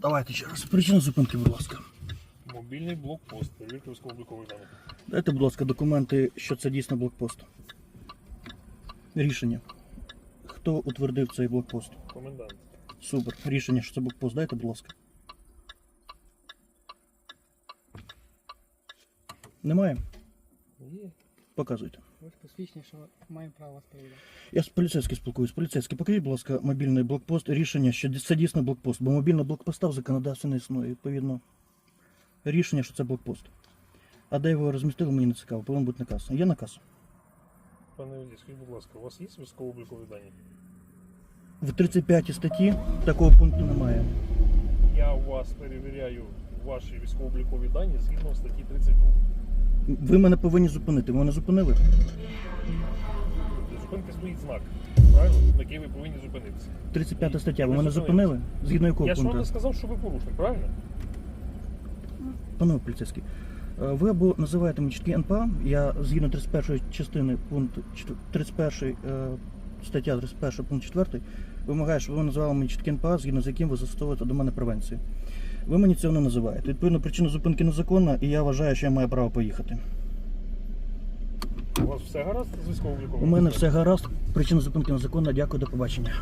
Давайте ще раз. Причина зупинки, будь ласка. Мобільний блокпост, перевірка військово-облікових даних. Дайте, будь ласка, документи, що це дійсно блокпост. Рішення. Хто утвердив цей блокпост? Комендант. Супер. Рішення, що це блокпост, дайте, будь ласка. Немає? Є. Показуйте. Ви посвідчення, що маємо право вас перевіряти. Я з поліцейським спілкуюсь. Поліцейський, покажіть, будь ласка, мобільний блокпост. Рішення, що це дійсно блокпост, бо мобільного блокпоста в законодавстві не існує. Відповідно, рішення, що це блокпост. А де його розмістили, мені не цікаво. Повинен бути наказ. Є наказ? Пане Водій, скажіть, будь ласка, у вас є військово-облікові дані? В 35 статті такого пункту немає. Я у вас перевіряю ваші військово-облікові дані згідно статті 32. Ви мене повинні зупинити. Ви мене зупинили? Для зупинки стоїть знак, правильно? На який ви повинні зупинитися. 35 стаття. Ви мене зупинили? Згідно якого Я ж вам не сказав, що ви порушник, правильно? Панове поліцейський, е, ви або називаєте мені чіткий НПА, я згідно 31 частини пункту 31 е, стаття 31 пункт 4 вимагаю, щоб ви називали мені чіткий НПА, згідно з яким ви застосовуєте до мене превенцію. Ви мені цього не називаєте. Відповідно, причина зупинки незаконна, і я вважаю, що я маю право поїхати. У вас все гаразд з військовим ліком? У мене все гаразд, причина зупинки незаконна. Дякую, до побачення.